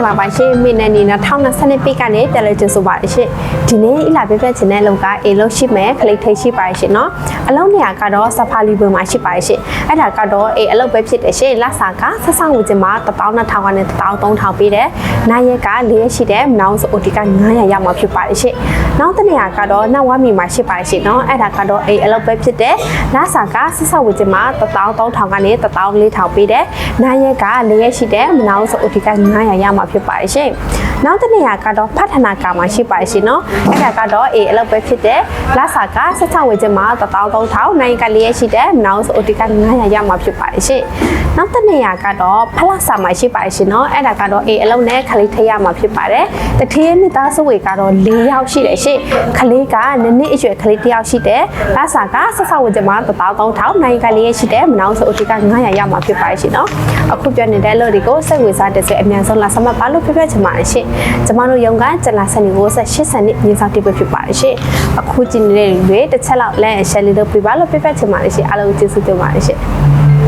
္ဂလာပါရှင်မိနနေ2020ปีကနေပြန်လည်ကြိုဆိုပါရှင်ဒီနေ့အလာပြပြချင်တဲ့အလုပ်ကအေလို့ရှိမယ်ခလိတ်ထိတ်ရှိပါရှင်เนาะအလုပ်နေရာကတော့ဆဖာလီဘွေမှာရှိပါရှင်အဲ့ဒါကတော့အေအလုပ်ပဲဖြစ်တယ်ရှင်လက်စာကဆက်ဆောင်ဝင်ချင်မှာ12000ကနေ13000ပေးတယ်နိုင်ရက်က၄ရက်ရှိတယ်မနောင်ဆို OT က900ရမှာဖြစ်ပါရှင်နောက်တစ်နေရာကတော့နတ်ဝါမီမှာရှိပါရှင်เนาะအဲ့ဒါကတော့အေအလုပ်ပဲဖြစ်တယ်လက်စာကဆက်ဆောင်ဝင်ချင်မှာ13000ကနေ14000ပေးတယ်နိုင်ရက်က၄ရက်ရှိတယ်မနောင်ဆို OT က900ရမှာ ဖြစ်ပါတယ်ရှင်။နောက်တစ်နေရာကတော့ဖတ်ထနာကာမှာရှိပါတယ်ရှင်နော်။အဲ့ဒါကတော့ A အလုပ်ပဲဖြစ်တဲ့လဆာက16ဝေကျင်းမှာ13000နိုင်ကလေးရရှိတဲ့ mouse OTK 900ရမှာဖြစ်ပါတယ်ရှင်။နောက်တစ်နေရာကတော့ဖလဆာမှာရှိပါတယ်ရှင်နော်။အဲ့ဒါကတော့ A အလုပ်နဲ့ကလေးထရမှာဖြစ်ပါတယ်။တထေးမိသားစုဝေကတော့4ယောက်ရှိတယ်ရှင်။ကလေးကနနစ်အရွယ်ကလေးတစ်ယောက်ရှိတယ်။လဆာက16ဝေကျင်းမှာ13000နိုင်ကလေးရရှိတဲ့ mouse OTK 900ရမှာဖြစ်ပါတယ်ရှင်နော်။အခုပြောနေတဲ့အလုပ်တွေကိုစိတ်ဝင်စားတဲ့စေအမြန်ဆုံးလာစမတ်ပါလို့ပြပြချင်ပါတယ်ရှင်ကျမတို့ရုံကကျလာစနေကိုဆက်80နှစ်မြေဆောင်တိပဖြစ်ပါတယ်ရှင်အခုကြည့်နေတဲ့လူတွေတစ်ချက်လောက်လဲရှယ်လေးလုပ်ပြပါလို့ပြပြချင်ပါတယ်ရှင်အားလုံးကျေးဇူးတင်ပါတယ်ရှင်